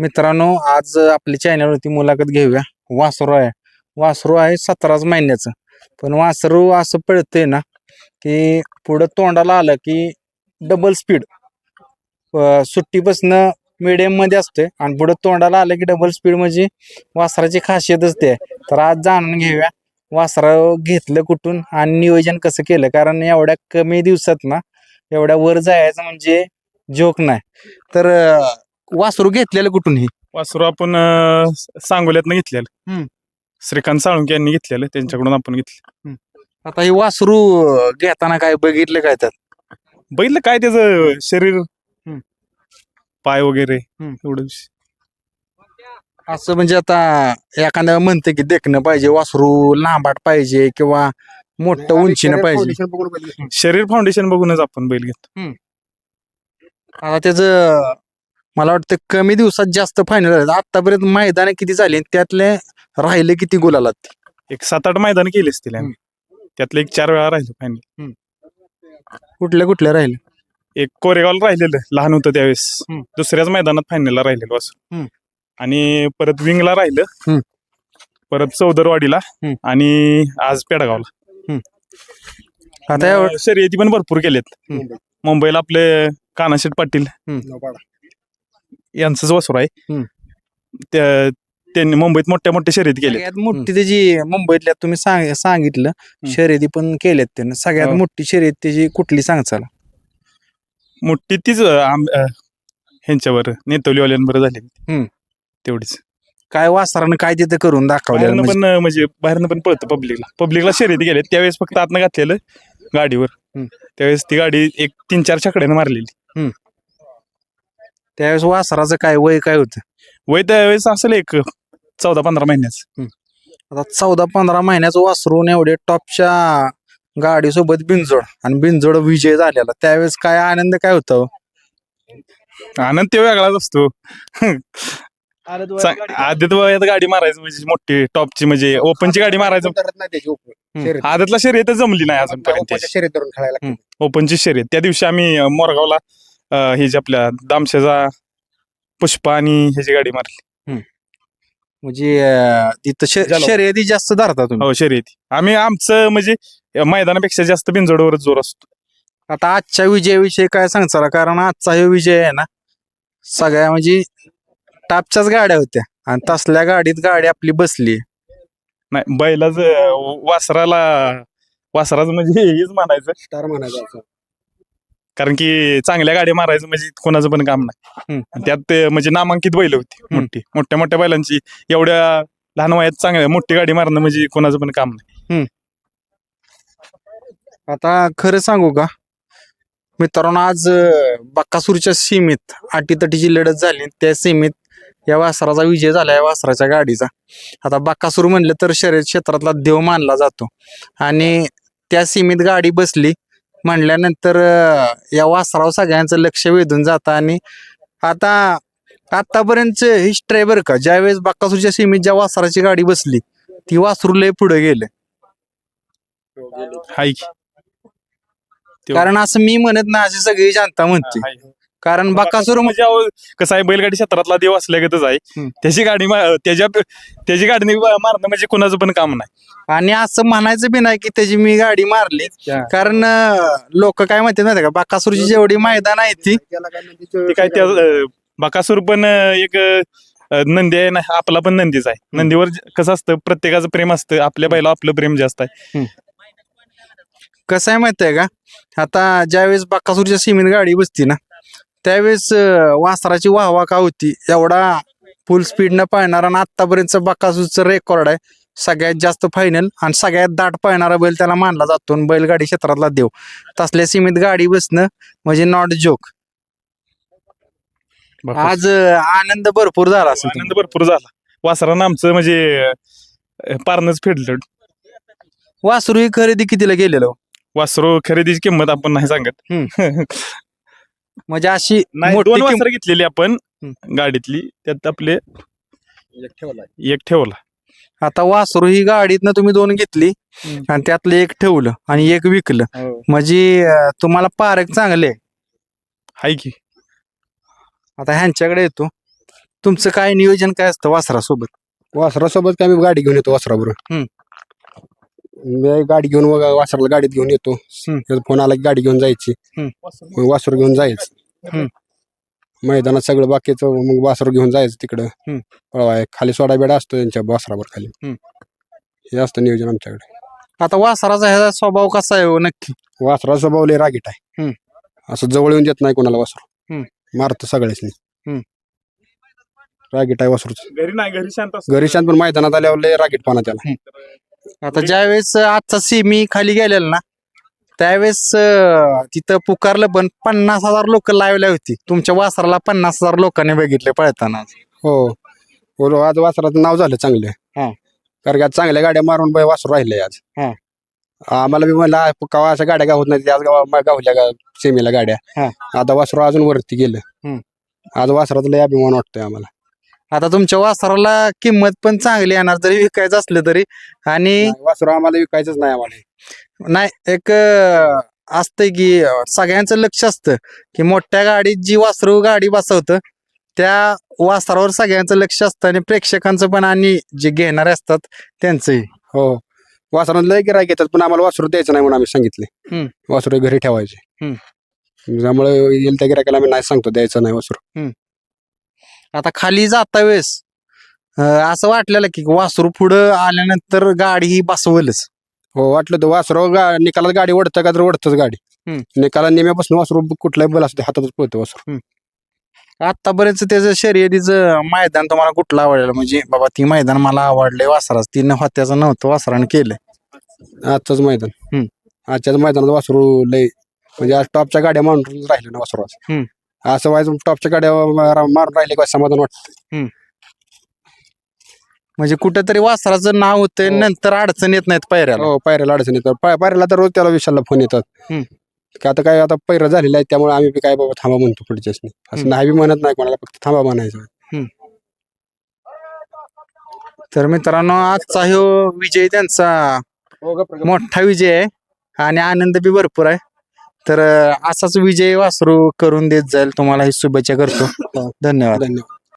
मित्रांनो आज आपली चॅनलवरती मुलाखत घेऊया. वासरू आहे. वासरू आहे सतराच महिन्याचं. पण वासरू असं पळतंय ना की पुढं तोंडाला आलं की डबल स्पीड सुट्टीपासनं मिडियममध्ये असते आणि पुढं तोंडाला आलं की डबल स्पीड म्हणजे वासराची खासियतच ते. आहे. तर आज जाणून घेऊया वासरा घेतलं कुठून आणि नियोजन कसं केलं? कारण एवढ्या कमी दिवसात ना एवढ्या वर जायचं म्हणजे जोक नाही. तर वासरू घेतलेलं कुठून हे? वासरू आपण अं, सांगोल्यातनं घेतलेलं. हम्म. श्रीकांत साळुंके यांनी घेतलेलं त्यांच्याकडून आपण घेतलं. आता हे वासरू अं, घेताना काय बघितलं काय त्यात? बघितलं काय त्याचं शरीर? पाय वगैरे हम्म. एवढं असं म्हणजे आता एखाद्या म्हणते की देखणं पाहिजे वासरू लांबाट पाहिजे किंवा मोठं उंचीनं पाहिजे. शरीर फाउंडेशन बघूनच आपण बैल घेतो. आता त्याचं मला वाटतं कमी दिवसात जास्त फायनल झालं आतापर्यंत मैदान किती झाली त्यातले राहिले किती गुलालात एक सात आठ मैदान केली असतील आम्ही. त्यातलं एक चार वेळा राहिलं फायनल कुठल्या कुठल्या राहिले? एक कोरेगावला राहिलेलं लहान होतं त्यावेळेस. हम्म. दुसऱ्याच मैदानात फायनलला राहिलेलं हम्म. आणि परत विंगला राहिलं. परत चौदरवाडीला हम्म. आणि आज पेडगावला. आता शर्यती पण भरपूर केलेत. हम्म. मुंबईला आपले कानाशेठ पाटील. यांचंच वासूर आहे. हम्म. त्या- त्यांनी मुंबईत मोठ्या मोठ्या शर्यती केल्या सगळ्यात मोठी त्याची मुंबईतल्या तुम्ही सांग सांगितलं शर्यती पण केल्यात त्यानं. सगळ्यात हो. मोठी शर्यत त्याची कुठली सांगचाल मोठी तीच अं, आम- अं, ह्यांच्यावर नेतवलीवाल्यांवर झाली. हम्म. तेवढीच. काय वासरानं काय तिथे करून दाखवलं बाहेरनं पण अं, म्हणजे बाहेरनं पण पळतं पब्लिकला पब्लिकला शर्यती गेल्या त्यावेळेस फक्त आतनं घातलेलं गाडीवर. हम्म. त्यावेळेस ती गाडी एक तीन चार छकड्यानं मारलेली. त्यावेळेस वासराचं काय वय काय होतं? वय त्यावेळेस असेल एक चौदा पंधरा महिन्याच. आता चौदा पंधरा महिन्याचं वासरून एवढे टॉपच्या गाडीसोबत बिनजोड आणि बिनजोड विजय झालेला. त्यावेळेस काय आनंद काय होता हो? आनंद ते वेगळाच असतो. आदित वयात गाडी मारायचं. म्हणजे मोठी टॉपची म्हणजे ओपनची गाडी मारायचं. करत नाही त्याची ओपन. आदतला शर्यत जमली नाही अजूनपर्यंत शर्यत धरून खेळायला ओपनची शर्यत. त्या दिवशी आम्ही अं, मोरगावला हे जे आपल्या दामशेजा पुष्पा आणि ह्याची गाडी मारली. म्हणजे अं, तिथं श-. शर्यती जास्त धरता तुम्ही? हो शर्यती. आम्ही आमचं म्हणजे मैदानापेक्षा जास्त बिनजोडवरच जोर असतो. आता आजच्या विजयाविषयी काय सांगचाल कारण आजचा हे विजय आहे ना सगळ्या म्हणजे टापच्याच गाड्या होत्या. आणि तसल्या गाडीत गाडी आपली बसली नाही बैलाच वासराला वासराचं म्हणजे हेच म्हणायचं. स्टार म्हणायचं. कारण की चांगल्या गाड्या मारायचं म्हणजे कोणाचं पण काम नाही. त्यात ते म्हणजे नामांकित बैल होती. मोठी. मोठ्या मोठ्या बैलांची एवढ्या लहान वयात चांगल्या मोठी गाडी मारणं म्हणजे कोणाचं पण काम नाही. आता खरं सांगू का? मित्रांनो आज बक्कासूरच्या सीमेत अटीतटीची लढत झाली त्या सीमेत या वासराचा विजय झाला या वासराच्या गाडीचा. आता बक्कासूर म्हणलं तर शर्यत क्षेत्रातला देव मानला जातो. आणि त्या सीमेत गाडी बसली म्हणल्यानंतर या वासरावर सगळ्यांचं लक्ष वेधून जातं आणि आता आतापर्यंत हिस्ट्री आहे बरं का ज्यावेळेस बक्कासूरच्या सीमेत ज्या वासराची गाडी बसली ती वासरू लय पुढे गेले. हाय कारण असं मी म्हणत ना अशी सगळी जनता म्हणते. कारण बकासूर म्हणजे अहो, कसं आहे बैलगाडी क्षेत्रातला देव असल्यागतच आहे. हम्म. त्याची गाडी मा- त्याच्या त्याची गाडी मारणं म्हणजे कोणाचं पण काम नाही. आणि असं म्हणायचं बी नाही की त्याची मी गाडी मारली. कारण लोक काय माहिती का बकासूरची जेवढी मैदान आहे ती काय ते काय त्या अं, बकासूर पण अं, एक अं, नंदी आहे ना आपला पण नंदीच आहे. नंदीवर ज- कसं असतं प्रत्येकाचं प्रेम असतं आपल्या बैला आपलं प्रेम जास्त आहे. कसं आहे माहिती आहे का आता ज्यावेळेस बकासूरच्या सीमेत गाडी बसती ना त्यावेळेस अं, वासराची वाहवा का होती? एवढा फुल स्पीडनं पाळणारा आणि आतापर्यंत बकासूरचं रेकॉर्ड आहे. सगळ्यात जास्त फायनल आणि सगळ्यात दाट पाळणारा बैल त्याला मानला जातो आणि बैलगाडी क्षेत्रातला देव. तसल्या सीमेत गाडी बसणं म्हणजे नॉट जोक आज अं, आनंद भरपूर झाला असेल आनंद भरपूर झाला. वासरानं आमचं म्हणजे अं, पारणंच फेडलं. वासरू ही खरेदी कितीला गेलेलो वासरू खरेदीची किंमत आपण नाही सांगत. म्हणजे अशी नाही मोठी दोन किंमत- वासरं घेतलेली आपण. गाडीतली त्यात आपले एक ठेवलाय. एक ठेवला आता वासरू ही गाडीतनं तुम्ही दोन घेतली हम्म. आणि त्यातलं एक ठेवलं आणि एक विकलं म्हणजे अं, तुम्हाला पारक चांगले आहे. हाय की आता ह्यांच्याकडे येतो तुमचं काय नियोजन काय असतं वासरासोबत वासरासोबत काय मी गाडी घेऊन येतो वासराबरोबर हम्म. मी गाडी घेऊन व- वासराला गाडीत घेऊन येतो. त्याचा फोन आला की गाडी घेऊन जायची हम्म. मग वासरू घेऊन जायचं. मैदानात सगळं बाकीचं मग वासरू घेऊन जायचं तिकडं हम्म. पळवाय खाली सोडा बेडा असतो त्यांच्या वासरावर खाली हम्म. हे असतं नियोजन आमच्याकडे आता वासराचा ह्याचा स्वभाव कसा आहे हो नक्की वासरा स्वभाव लय रागीट आहे हम्म. असं जवळ येऊन देत नाही कोणाला वासरू हम्म. मारतो सगळ्याच हम्म. रागीट आहे वासरूच घरी नाही घरी शांत असतो. घरी शांत पण मैदानात आल्यावर लय रागीट पाना त्याला आता ज्यावेळेस आजचा सेमी खाली गेलेला ना त्यावेळेस अं, तिथं पुकारलं पण पन्नास हजार लोक लावले होती तुमच्या वासराला पन्नास हजार लोकांनी बघितले पळताना हो हो आज वासराचं नाव झालं चांगलं हा. कारण की आज चांगल्या गाड्या मारून बाई वासरू राहिले आज हा. आम्हाला बी म्हणलं आ, कवा अशा गाड्या गावत नाही आज गावा गावल्या गा सेमीला गाड्या हा. आता वासरू अजून वरती गेलं. आज वासराचा लय अभिमान वाटतोय आम्हाला आता तुमच्या वासराला किंमत पण चांगली येणार जरी विकायचं असलं तरी. आणि वासरू आम्हाला विकायचंच नाही आम्हाला. नाही एक अं, असतंय की अं, सगळ्यांचं लक्ष असतं की मोठ्या गाडीत जी वासरू गाडी बसवतं त्या वासरावर सगळ्यांचं लक्ष असतं आणि प्रेक्षकांचं पण आणि जे घेणारे असतात त्यांचंही. हो. वासरात लय गिराय घेतात पण आम्हाला वासरू द्यायचं नाही म्हणून आम्ही सांगितले. हम्म. वासरू घरी ठेवायचे. त्यामुळे येईल त्या गिरायकाला आम्ही नाही सांगतो द्यायचं नाही वासरू. आता खाली जाता वेळेस असं वाटलेलं की वासरू पुढं आल्यानंतर गाडी ही बसवलच. हो वाटलं तर वासरू गा निकालात गाडी ओढतं का तर ओढतच गाडी. निकाला नेम्यापासून वासरू कुठलाही बल असते हातातच पळतो वासरू. आतापर्यंत त्याचं शर्यतीचं मैदान तुम्हाला कुठलं आवडलं? म्हणजे बाबा ती मैदान मला आवडलंय वासराच. ती होत्याचं नव्हतं वासरानं केलंय आजचंच मैदान. आजच्याच मैदानात वासरू लय म्हणजे आज टॉपच्या गाड्या मारून राहिले ना वासरू. असं व्हायचं टॉपच्या गाड्या मा- मारून राहिले का समाधान वाटतं. म्हणजे कुठेतरी वासराचं नाव होतंय हो. नंतर अडचण येत नाहीत पायऱ्याला. हो पायऱ्याला अडचण येतात. पाय पायऱ्याला तर रोज त्याला विशालला फोन येतात. हम्म. का आता काय आता पैर झालेलं आहे त्यामुळे आम्ही बी काय बाबा थांबा म्हणतो पुढच्याच नाही असं हम्म. नाही बी म्हणत नाही कोणाला फक्त थांबा म्हणायचं. तर मित्रांनो आजचा ह्यो विजय त्यांचा मोठा विजय आहे आणि आनंद बी भरपूर आहे. तर अं, असाच विजय वासरू करून देत जाईल. तुम्हाला ही शुभेच्छा करतो. धन्यवाद. धन्यवाद.